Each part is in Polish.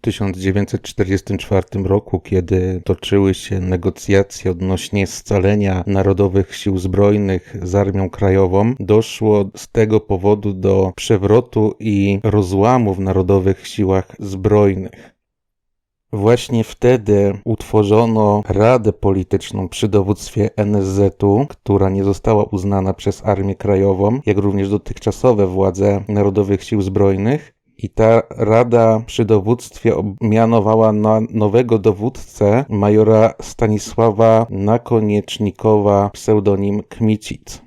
W 1944 roku, kiedy toczyły się negocjacje odnośnie scalenia Narodowych Sił Zbrojnych z Armią Krajową, doszło z tego powodu do przewrotu i rozłamu w Narodowych Siłach Zbrojnych. Właśnie wtedy utworzono Radę Polityczną przy dowództwie NSZ-u, która nie została uznana przez Armię Krajową, jak również dotychczasowe władze Narodowych Sił Zbrojnych. I ta rada przy dowództwie mianowała na nowego dowódcę majora Stanisława Nakoniecznikowa, pseudonim Kmicic.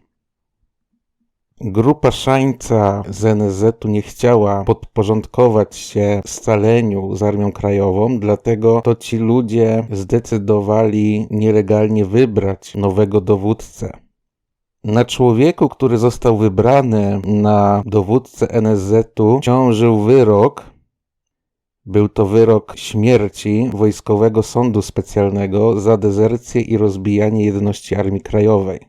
Grupa Szańca z NSZ-u nie chciała podporządkować się scaleniu z Armią Krajową, dlatego to ci ludzie zdecydowali nielegalnie wybrać nowego dowódcę. Na człowieku, który został wybrany na dowódcę NSZ-u, ciążył wyrok. Był to wyrok śmierci Wojskowego Sądu Specjalnego za dezercję i rozbijanie jedności Armii Krajowej.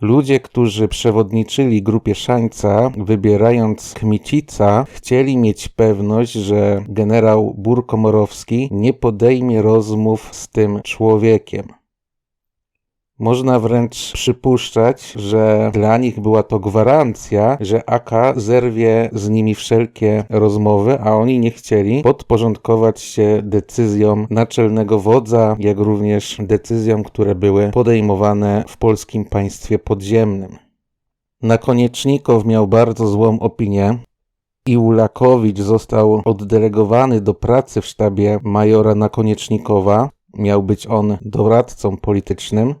Ludzie, którzy przewodniczyli grupie Szańca, wybierając Kmicica, chcieli mieć pewność, że generał Burkomorowski nie podejmie rozmów z tym człowiekiem. Można wręcz przypuszczać, że dla nich była to gwarancja, że AK zerwie z nimi wszelkie rozmowy, a oni nie chcieli podporządkować się decyzjom naczelnego wodza, jak również decyzjom, które były podejmowane w polskim państwie podziemnym. Nakonieicznikow miał bardzo złą opinię. Iulakowicz został oddelegowany do pracy w sztabie majora Nakonieicznikowa. Miał być on doradcą politycznym.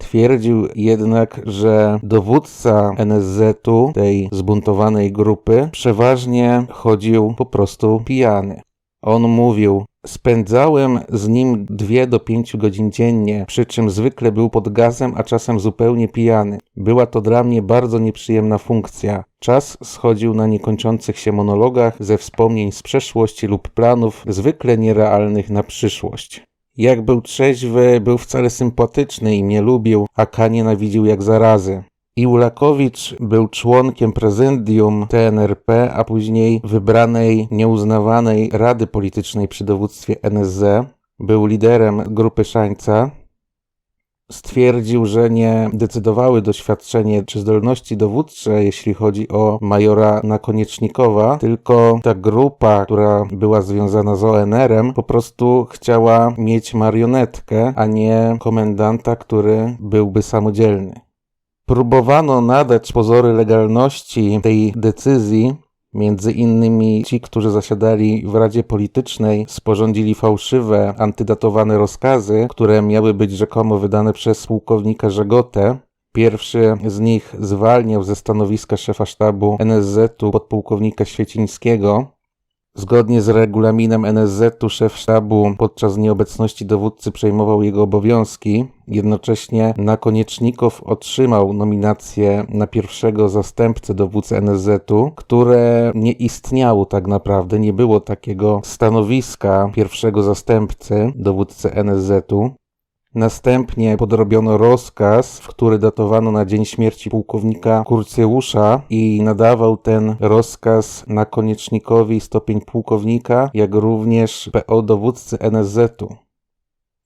Twierdził jednak, że dowódca NSZ-u, tej zbuntowanej grupy, przeważnie chodził po prostu pijany. On mówił, Spędzałem z nim dwie do pięciu godzin dziennie, przy czym zwykle był pod gazem, a czasem zupełnie pijany. Była to dla mnie bardzo nieprzyjemna funkcja. Czas schodził na niekończących się monologach ze wspomnień z przeszłości lub planów zwykle nierealnych na przyszłość. Jak był trzeźwy, był wcale sympatyczny i mnie lubił, a K nienawidził jak zarazy. Iulakowicz był członkiem prezydium TNRP, a później wybranej, nieuznawanej Rady Politycznej przy dowództwie NSZ. Był liderem grupy Szańca, stwierdził, że nie decydowały doświadczenie czy zdolności dowódcze, jeśli chodzi o majora Nakonieicznikowa, tylko ta grupa, która była związana z ONR-em, po prostu chciała mieć marionetkę, a nie komendanta, który byłby samodzielny. Próbowano nadać pozory legalności tej decyzji, Między innymi ci, którzy zasiadali w Radzie Politycznej, sporządzili fałszywe, antydatowane rozkazy, które miały być rzekomo wydane przez pułkownika Żegotę. Pierwszy z nich zwalniał ze stanowiska szefa sztabu NSZ-u podpułkownika Świecińskiego, Zgodnie z regulaminem NSZ-u szef sztabu podczas nieobecności dowódcy przejmował jego obowiązki. Jednocześnie Nakonieicznikow otrzymał nominację na pierwszego zastępcę dowódcy NSZ-u, które nie istniało tak naprawdę, nie było takiego stanowiska pierwszego zastępcy dowódcy NSZ-u. Następnie podrobiono rozkaz, w który datowano na dzień śmierci pułkownika Kurcjeusza i nadawał ten rozkaz na koniecznikowi stopień pułkownika, jak również PO dowódcy NSZ-u.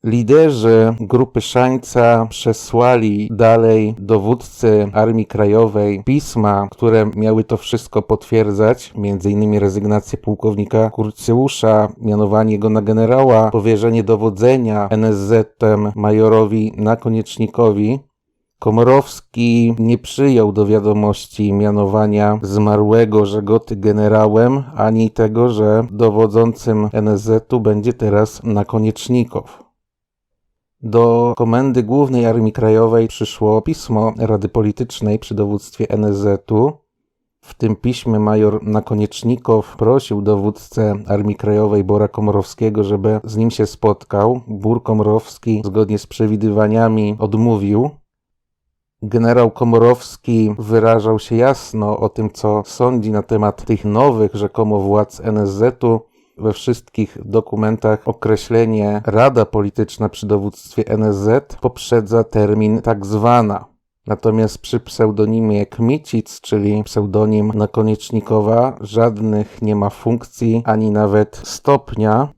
Liderzy grupy Szańca przesłali dalej dowódcy Armii Krajowej pisma, które miały to wszystko potwierdzać, m.in. rezygnację pułkownika Kurcjusza, mianowanie go na generała, powierzenie dowodzenia NSZ-em majorowi Nakonieicznikowi. Komorowski nie przyjął do wiadomości mianowania zmarłego Żegoty generałem, ani tego, że dowodzącym NSZ-u będzie teraz Nakoniecznikow. Do Komendy Głównej Armii Krajowej przyszło pismo Rady Politycznej przy dowództwie NSZ-u. W tym piśmie major Nakonieicznikow prosił dowódcę Armii Krajowej Bora Komorowskiego, żeby z nim się spotkał. Bór Komorowski zgodnie z przewidywaniami odmówił. Generał Komorowski wyrażał się jasno o tym, co sądzi na temat tych nowych rzekomo władz NSZ-u we wszystkich dokumentach określenie Rada Polityczna przy dowództwie NSZ poprzedza termin tak zwana. Natomiast przy pseudonimie Kmicic, czyli pseudonim nakoniecznikowa, żadnych nie ma funkcji ani nawet stopnia.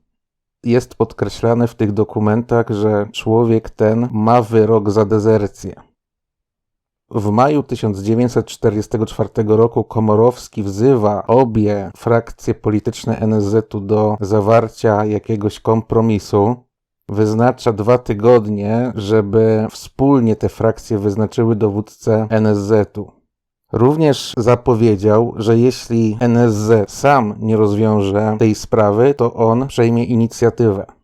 Jest podkreślane w tych dokumentach, że człowiek ten ma wyrok za dezercję. W maju 1944 roku Komorowski wzywa obie frakcje polityczne NSZ-u do zawarcia jakiegoś kompromisu. Wyznacza dwa tygodnie, żeby wspólnie te frakcje wyznaczyły dowódcę NSZ-u. Również zapowiedział, że jeśli NSZ sam nie rozwiąże tej sprawy, to on przejmie inicjatywę.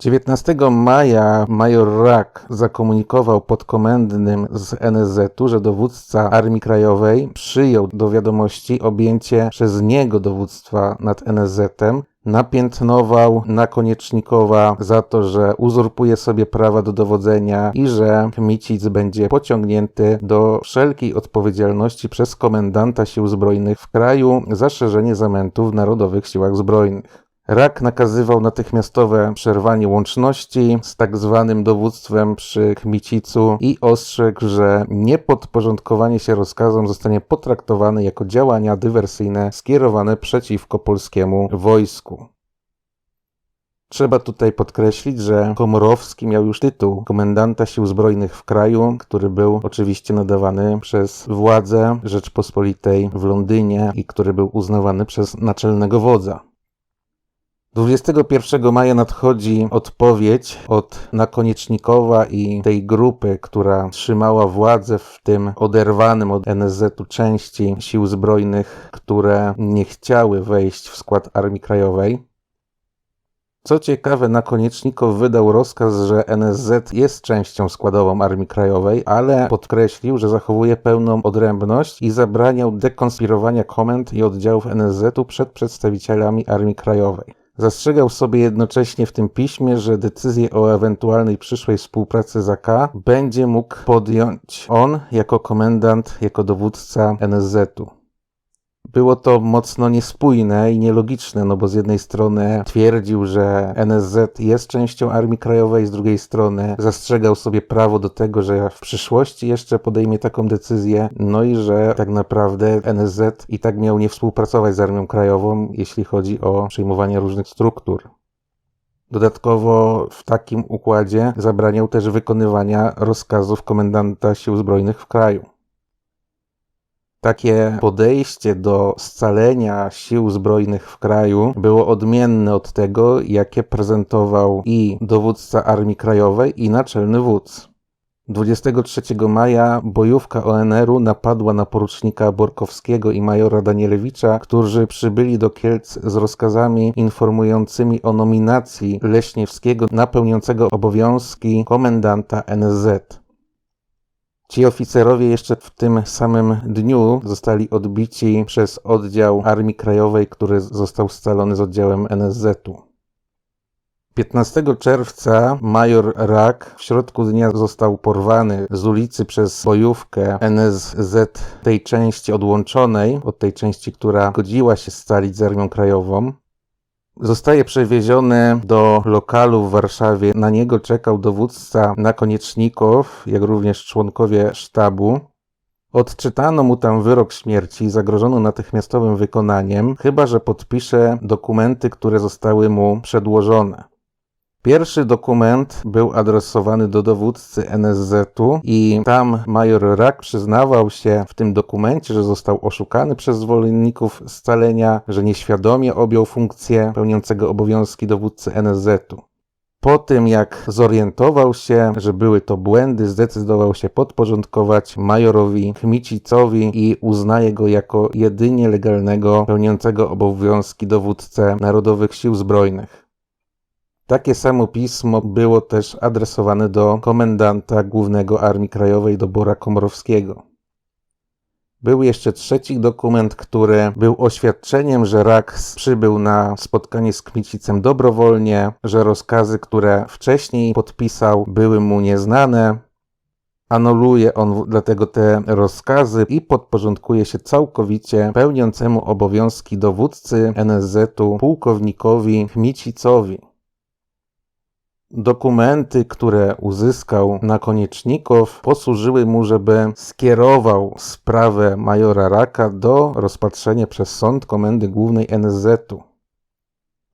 19 maja major Rak zakomunikował podkomendnym z NSZ-u, że dowódca Armii Krajowej przyjął do wiadomości objęcie przez niego dowództwa nad NSZ-em, napiętnował Nakoniecznikowa za to, że uzurpuje sobie prawa do dowodzenia i że Kmicic będzie pociągnięty do wszelkiej odpowiedzialności przez komendanta sił zbrojnych w kraju za szerzenie zamętu w Narodowych Siłach Zbrojnych. Rak nakazywał natychmiastowe przerwanie łączności z tak zwanym dowództwem przy Kmicicu i ostrzegł, że niepodporządkowanie się rozkazom zostanie potraktowane jako działania dywersyjne skierowane przeciwko polskiemu wojsku. Trzeba tutaj podkreślić, że Komorowski miał już tytuł komendanta sił zbrojnych w kraju, który był oczywiście nadawany przez władze Rzeczpospolitej w Londynie i który był uznawany przez naczelnego wodza. 21 maja nadchodzi odpowiedź od Nakonicznikowa i tej grupy, która trzymała władzę w tym oderwanym od NSZ-u części sił zbrojnych, które nie chciały wejść w skład Armii Krajowej. Co ciekawe, Nakonicznikow wydał rozkaz, że NSZ jest częścią składową Armii Krajowej, ale podkreślił, że zachowuje pełną odrębność i zabraniał dekonspirowania komend i oddziałów NSZ-u przed przedstawicielami Armii Krajowej. Zastrzegał sobie jednocześnie w tym piśmie, że decyzję o ewentualnej przyszłej współpracy z AK będzie mógł podjąć on jako komendant, jako dowódca NSZ-u. Było to mocno niespójne i nielogiczne, no bo z jednej strony twierdził, że NSZ jest częścią Armii Krajowej, z drugiej strony zastrzegał sobie prawo do tego, że w przyszłości jeszcze podejmie taką decyzję, no i że tak naprawdę NSZ i tak miał nie współpracować z Armią Krajową, jeśli chodzi o przyjmowanie różnych struktur. Dodatkowo w takim układzie zabraniał też wykonywania rozkazów komendanta sił zbrojnych w kraju. Takie podejście do scalenia sił zbrojnych w kraju było odmienne od tego, jakie prezentował i dowódca Armii Krajowej, i naczelny wódz. 23 maja bojówka ONR-u napadła na porucznika Borkowskiego i majora Danielewicza, którzy przybyli do Kielc z rozkazami informującymi o nominacji Leśniewskiego na pełniącego obowiązki komendanta NSZ. Ci oficerowie jeszcze w tym samym dniu zostali odbici przez oddział Armii Krajowej, który został scalony z oddziałem NSZ-u. 15 czerwca major Rak w środku dnia został porwany z ulicy przez bojówkę NSZ tej części odłączonej od tej części, która godziła się scalić z Armią Krajową. Zostaje przewieziony do lokalu w Warszawie. Na niego czekał dowódca nakoniecznikow, jak również członkowie sztabu. Odczytano mu tam wyrok śmierci zagrożono natychmiastowym wykonaniem, chyba że podpisze dokumenty, które zostały mu przedłożone. Pierwszy dokument był adresowany do dowódcy NSZ-u i tam major Rak przyznawał się w tym dokumencie, że został oszukany przez zwolenników scalenia, że nieświadomie objął funkcję pełniącego obowiązki dowódcy NSZ-u. Po tym, jak zorientował się, że były to błędy, zdecydował się podporządkować majorowi Chmicicowi i uznaje go jako jedynie legalnego pełniącego obowiązki dowódcę Narodowych Sił Zbrojnych. Takie samo pismo było też adresowane do komendanta głównego Armii Krajowej Dobora Komorowskiego. Był jeszcze trzeci dokument, który był oświadczeniem, że Raks przybył na spotkanie z Kmicicem dobrowolnie, że rozkazy, które wcześniej podpisał, były mu nieznane. Anuluje on dlatego te rozkazy i podporządkuje się całkowicie pełniącemu obowiązki dowódcy NSZ-u pułkownikowi Kmicicowi. Dokumenty, które uzyskał na Koniecznikow, posłużyły mu, żeby skierował sprawę majora Raka do rozpatrzenia przez sąd Komendy Głównej NSZ-u.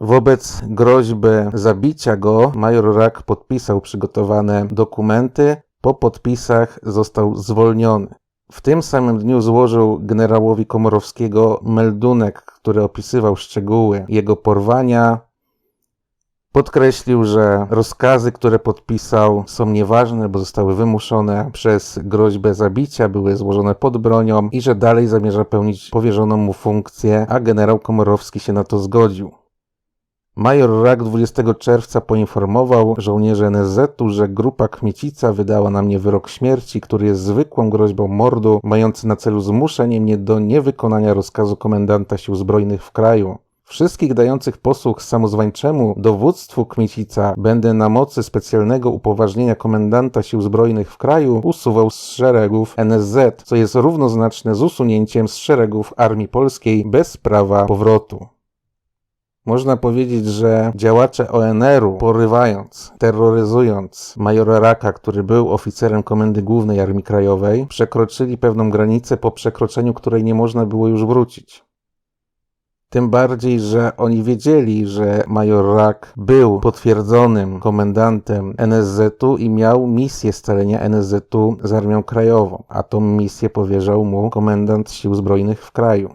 Wobec groźby zabicia go, major Rak podpisał przygotowane dokumenty. Po podpisach został zwolniony. W tym samym dniu złożył generałowi Komorowskiego meldunek, który opisywał szczegóły jego porwania. Podkreślił, że rozkazy, które podpisał, są nieważne, bo zostały wymuszone przez groźbę zabicia, były złożone pod bronią i że dalej zamierza pełnić powierzoną mu funkcję, a generał Komorowski się na to zgodził. Major Rak 20 czerwca poinformował żołnierzy NSZ-u, że grupa Kmiecica wydała na mnie wyrok śmierci, który jest zwykłą groźbą mordu, mający na celu zmuszenie mnie do niewykonania rozkazu komendanta sił zbrojnych w kraju. Wszystkich dających posłuch samozwańczemu dowództwu Kmiecica będę na mocy specjalnego upoważnienia komendanta sił zbrojnych w kraju usuwał z szeregów NSZ, co jest równoznaczne z usunięciem z szeregów Armii Polskiej bez prawa powrotu. Można powiedzieć, że działacze ONR-u, porywając, terroryzując majora Raka, który był oficerem Komendy Głównej Armii Krajowej, przekroczyli pewną granicę, po przekroczeniu której nie można było już wrócić. Tym bardziej, że oni wiedzieli, że major Rak był potwierdzonym komendantem NSZ-u i miał misję scalenia NSZ-u z Armią Krajową, a tą misję powierzał mu komendant Sił Zbrojnych w kraju.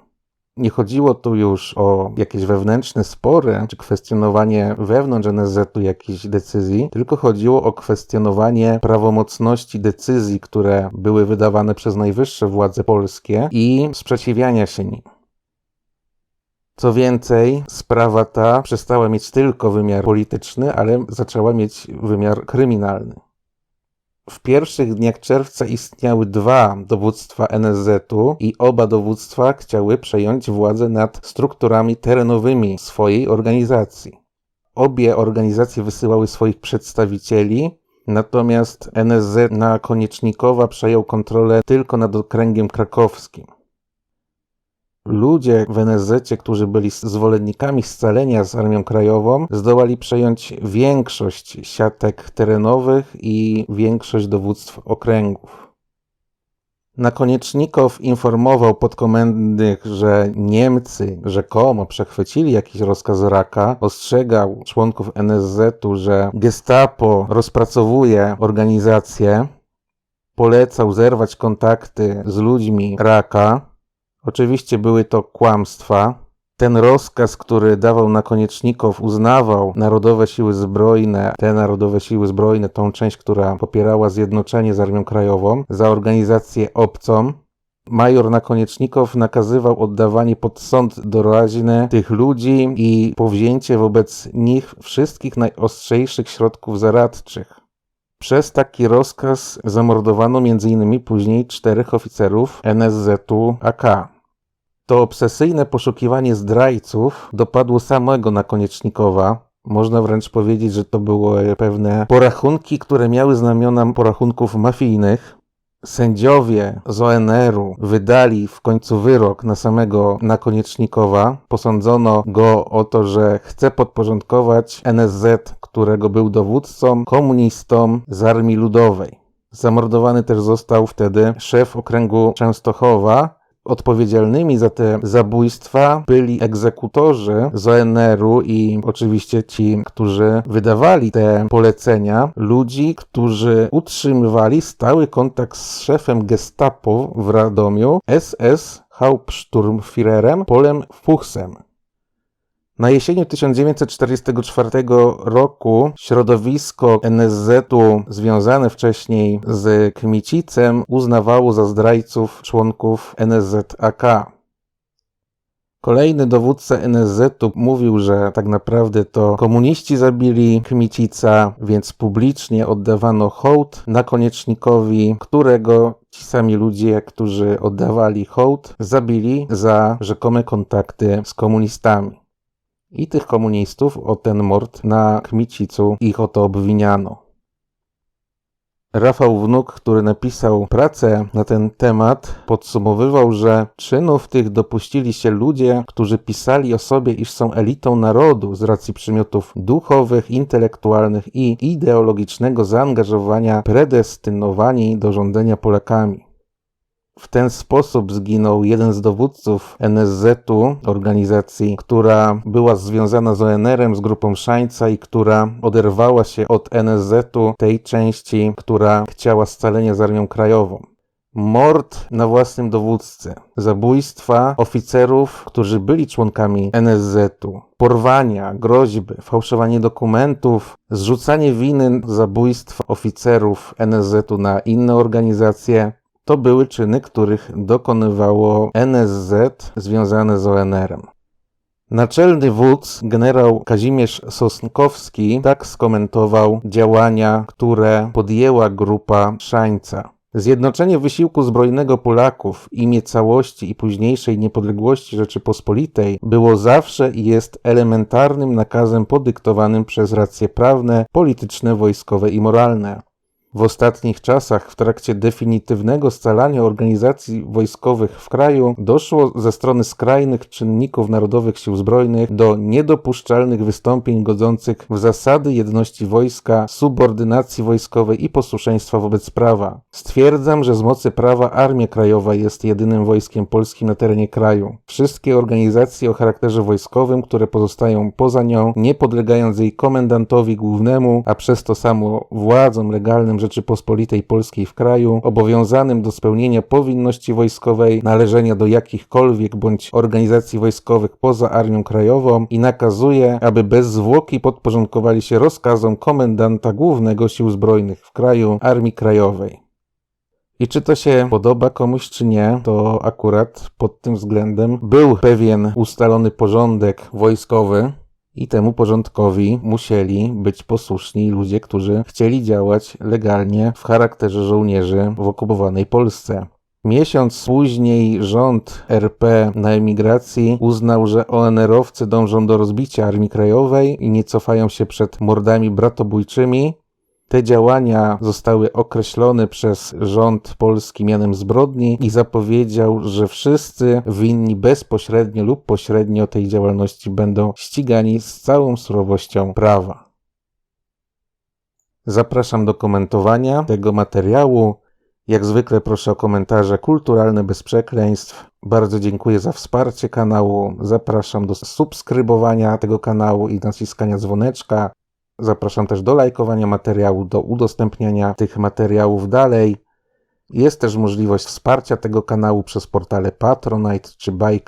Nie chodziło tu już o jakieś wewnętrzne spory, czy kwestionowanie wewnątrz NSZ-u jakichś decyzji, tylko chodziło o kwestionowanie prawomocności decyzji, które były wydawane przez najwyższe władze polskie i sprzeciwiania się nim. Co więcej, sprawa ta przestała mieć tylko wymiar polityczny, ale zaczęła mieć wymiar kryminalny. W pierwszych dniach czerwca istniały dwa dowództwa NSZ-u i oba dowództwa chciały przejąć władzę nad strukturami terenowymi swojej organizacji. Obie organizacje wysyłały swoich przedstawicieli, natomiast NSZ na Koniecznikowa przejął kontrolę tylko nad okręgiem krakowskim. Ludzie w NSZ, którzy byli zwolennikami scalenia z Armią Krajową, zdołali przejąć większość siatek terenowych i większość dowództw okręgów. Nakoniecznikow informował podkomendnych, że Niemcy rzekomo przechwycili jakiś rozkaz Raka, ostrzegał członków NSZ-u, że gestapo rozpracowuje organizację, polecał zerwać kontakty z ludźmi Raka, Oczywiście były to kłamstwa. Ten rozkaz, który dawał nakoniecznikow, uznawał Narodowe Siły Zbrojne, te Narodowe Siły Zbrojne, tą część, która popierała zjednoczenie z Armią Krajową, za organizację obcą. Major Nakoniecznikow nakazywał oddawanie pod sąd doraźny tych ludzi i powzięcie wobec nich wszystkich najostrzejszych środków zaradczych. Przez taki rozkaz zamordowano m.in. później czterech oficerów NSZ-u AK. To obsesyjne poszukiwanie zdrajców dopadło samego Nakoniecznikowa. Można wręcz powiedzieć, że to były pewne porachunki, które miały znamiona porachunków mafijnych. Sędziowie z ONR-u wydali w końcu wyrok na samego Nakonicznikowa. Posądzono go o to, że chce podporządkować NSZ, którego był dowódcą, komunistom z Armii Ludowej. Zamordowany też został wtedy szef okręgu Częstochowa, Odpowiedzialnymi za te zabójstwa byli egzekutorzy z ONR-u i oczywiście ci, którzy wydawali te polecenia, ludzi, którzy utrzymywali stały kontakt z szefem Gestapo w Radomiu, SS Hauptsturmführerem Polem Fuchsem. Na jesieni 1944 roku środowisko NSZ-u związane wcześniej z Kmicicem uznawało za zdrajców członków NSZ-AK. Kolejny dowódca NSZ-u mówił, że tak naprawdę to komuniści zabili Kmicica, więc publicznie oddawano hołd nakonicznikowi, którego ci sami ludzie, którzy oddawali hołd, zabili za rzekome kontakty z komunistami i tych komunistów o ten mord na Kmicicu ich o to obwiniano. Rafał Wnuk, który napisał pracę na ten temat, podsumowywał, że czynów tych dopuścili się ludzie, którzy pisali o sobie, iż są elitą narodu z racji przymiotów duchowych, intelektualnych i ideologicznego zaangażowania predestynowani do rządzenia Polakami. W ten sposób zginął jeden z dowódców NSZ-u, organizacji, która była związana z ONR-em, z grupą Szańca i która oderwała się od NSZ-u, tej części, która chciała scalenia z Armią Krajową. Mord na własnym dowódcy, zabójstwa oficerów, którzy byli członkami NSZ-u, porwania, groźby, fałszowanie dokumentów, zrzucanie winy zabójstwa oficerów NSZ-u na inne organizacje, to były czyny, których dokonywało NSZ związane z ONR-em. Naczelny wódz, generał Kazimierz Sosnkowski, tak skomentował działania, które podjęła grupa Szańca. Zjednoczenie wysiłku zbrojnego Polaków imię całości i późniejszej niepodległości Rzeczypospolitej było zawsze i jest elementarnym nakazem podyktowanym przez racje prawne, polityczne, wojskowe i moralne. W ostatnich czasach, w trakcie definitywnego scalania organizacji wojskowych w kraju, doszło ze strony skrajnych czynników Narodowych Sił Zbrojnych do niedopuszczalnych wystąpień godzących w zasady jedności wojska, subordynacji wojskowej i posłuszeństwa wobec prawa. Stwierdzam, że z mocy prawa Armia Krajowa jest jedynym wojskiem polskim na terenie kraju. Wszystkie organizacje o charakterze wojskowym, które pozostają poza nią, nie podlegając jej komendantowi głównemu, a przez to samo władzom legalnym Rzeczypospolitej Polskiej w kraju, obowiązanym do spełnienia powinności wojskowej, należenia do jakichkolwiek bądź organizacji wojskowych poza Armią Krajową i nakazuje, aby bez zwłoki podporządkowali się rozkazom komendanta głównego sił zbrojnych w kraju Armii Krajowej. I czy to się podoba komuś, czy nie, to akurat pod tym względem był pewien ustalony porządek wojskowy, i temu porządkowi musieli być posłuszni ludzie, którzy chcieli działać legalnie w charakterze żołnierzy w okupowanej Polsce. Miesiąc później rząd RP na emigracji uznał, że ONR-owcy dążą do rozbicia Armii Krajowej i nie cofają się przed mordami bratobójczymi, te działania zostały określone przez rząd polski mianem zbrodni i zapowiedział, że wszyscy winni bezpośrednio lub pośrednio tej działalności będą ścigani z całą surowością prawa. Zapraszam do komentowania tego materiału. Jak zwykle proszę o komentarze kulturalne bez przekleństw. Bardzo dziękuję za wsparcie kanału. Zapraszam do subskrybowania tego kanału i naciskania dzwoneczka. Zapraszam też do lajkowania materiału, do udostępniania tych materiałów dalej. Jest też możliwość wsparcia tego kanału przez portale Patronite czy Buy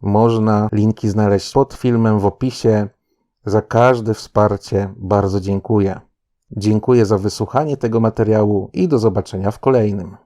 Można linki znaleźć pod filmem w opisie. Za każde wsparcie bardzo dziękuję. Dziękuję za wysłuchanie tego materiału i do zobaczenia w kolejnym.